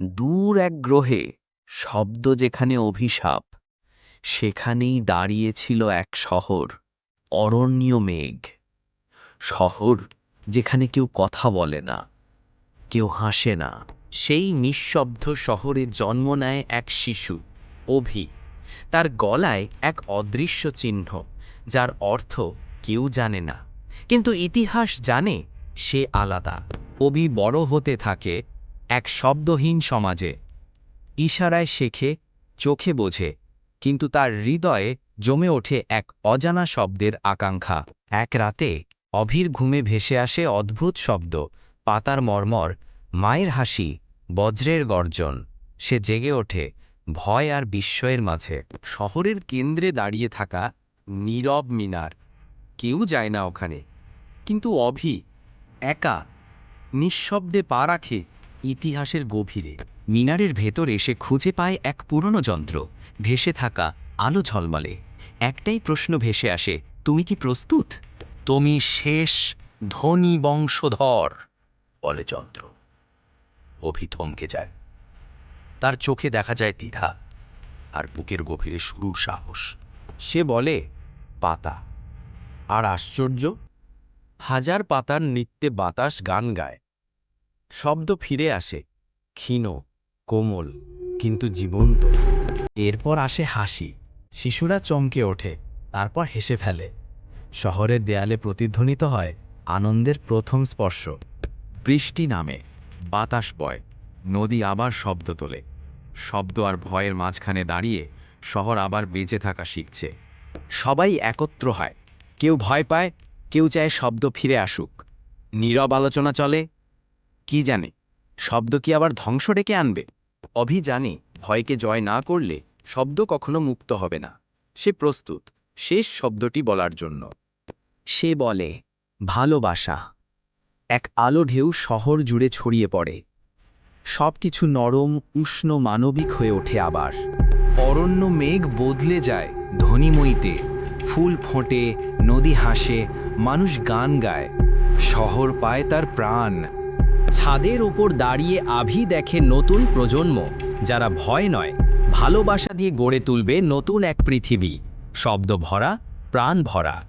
দূর এক গ্রহে শব্দ যেখানে অভিশাপ, সেখানেই দাঁড়িয়েছিল এক শহর, অরণ্য মেঘ। শহর যেখানে কেউ কথা বলে না, কেউ হাসে না। সেই নিঃশব্দ শহরে জন্ম নেয় এক শিশু, অভি। তার গলায় এক অদৃশ্য চিহ্ন, যার অর্থ কেউ জানে না। কিন্তু ইতিহাস জানে সে আলাদা। অভি বড় হতে থাকে এক শব্দহীন সমাজে। ইশারায় শেখে, চোখে বোঝে, কিন্তু তার হৃদয়ে জমে ওঠে এক অজানা শব্দের আকাঙ্ক্ষা। এক রাতে অভির ঘুমে ভেসে আসে অদ্ভুত শব্দ, পাতার মর্মর, মায়ের হাসি, বজ্রের গর্জন। সে জেগে ওঠে, ভয় আর বিস্ময়ের মাঝে। শহরের কেন্দ্রে দাঁড়িয়ে থাকা নীরব মিনার, কেউ যায় না ওখানে। কিন্তু অভি, একা, নিঃশব্দে পা রাখে ইতিহাসের গভীরে, মিনারের ভেতরে সে খুঁজে পায় এক পুরনো যন্ত্র। ভেসে থাকা আলো ঝলমলে। একটাই প্রশ্ন ভেসে আসে, তুমি কি প্রস্তুত? তুমি শেষ ধনী বংশধর বলে যন্ত্র। অভি থমকে যায়। তার চোখে দেখা যায় দ্বিধা আর বুকের গভীরে শুরুর সাহস। সে বলে, পাতা, আর আশ্চর্য, হাজার পাতার নৃত্যে বাতাস গান গায়। শব্দ ফিরে আসে, ক্ষীণ, কোমল, কিন্তু জীবন্ত। এরপর আসে হাসি। শিশুরা চমকে ওঠে, তারপর হেসে ফেলে। শহরের দেয়ালে প্রতিধ্বনিত হয় আনন্দের প্রথম স্পর্শ। বৃষ্টি নামে, বাতাস বয়, নদী আবার শব্দ তোলে। শব্দ আর ভয়ের মাঝখানে দাঁড়িয়ে শহর আবার বেঁচে থাকা শিখছে। সবাই একত্র হয়। কেউ ভয় পায়, কেউ চায় শব্দ ফিরে আসুক। নীরব আলোচনা চলে কি জানে? শব্দ কি আবার ধ্বংস ডেকে আনবে? অভি জানে, ভয়কে জয় না করলে শব্দ কখনো মুক্ত হবে না। সে প্রস্তুত, শেষ শব্দটি বলার জন্য। সে বলে, ভালোবাসা, এক আলো ঢেউ শহর জুড়ে ছড়িয়ে পড়ে। সব কিছু নরম, উষ্ণ, মানবিক হয়ে ওঠে আবার। অরণ্য মেঘ বদলে যায় ধ্বনিময়ীতে, ফুল ফোঁটে, নদী হাসে, মানুষ গান গায়। শহর পায় তার প্রাণ ছাদের ওপর দাঁড়িয়ে আভি দেখে নতুন প্রজন্ম, যারা ভয় নয়, ভালোবাসা দিয়ে গড়ে তুলবে নতুন এক পৃথিবী। শব্দ ভরা, প্রাণ ভরা।